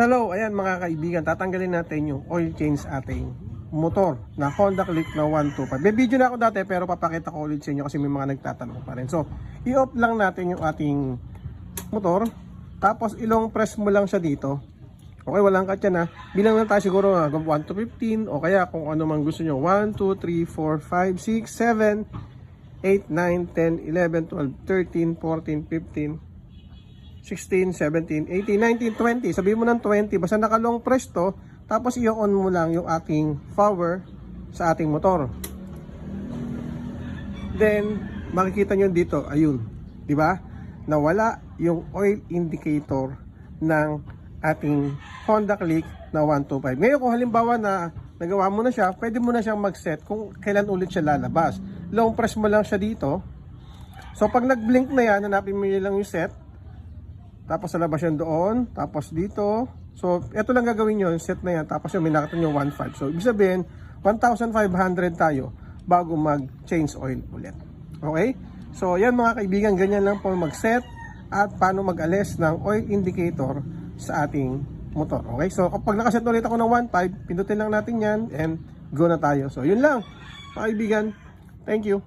Hello, ayan mga kaibigan, tatanggalin natin yung oil change ating motor na Honda Click na 125. May video na ako dati pero papakita ko ulit sa inyo kasi may mga nagtatanong pa rin. So, i-off lang natin yung ating motor. Tapos ilong press mo lang siya dito. Okay, walang katya na. Bilang lang tayo siguro ah, 1 to 15 o kaya kung ano man gusto nyo. 1, 2, 3, 4, 5, 6, 7, 8, 9, 10, 11, 12, 13, 14, 15, 16, 17, 18, 19, 20. Sabihin mo ng 20. Basta naka-long press to. Tapos i-on mo lang yung ating power sa ating motor. Then, makikita nyo dito, ayun. di ba? Nawala yung oil indicator ng ating Honda Click na 125. Ngayon, kung halimbawa na nagawa mo na siya, pwede mo na siyang mag-set kung kailan ulit siya lalabas. Long press mo lang siya dito. So, pag nag-blink na yan, hanapin mo lang yung set. Tapos sa labas yan doon. Tapos dito. So, ito lang gagawin nyo. Set na yan. Tapos yung minakita nyo 1.5. So, ibig sabihin, 1,500 tayo bago mag-change oil ulit. Okay? So, yan mga kaibigan. Ganyan lang po mag-set at paano mag-alis ng oil indicator sa ating motor. Okay? So, kapag nakaset ulit ako ng 1.5, pindutin lang natin yan and go na tayo. So, yun lang. Mga kaibigan, thank you.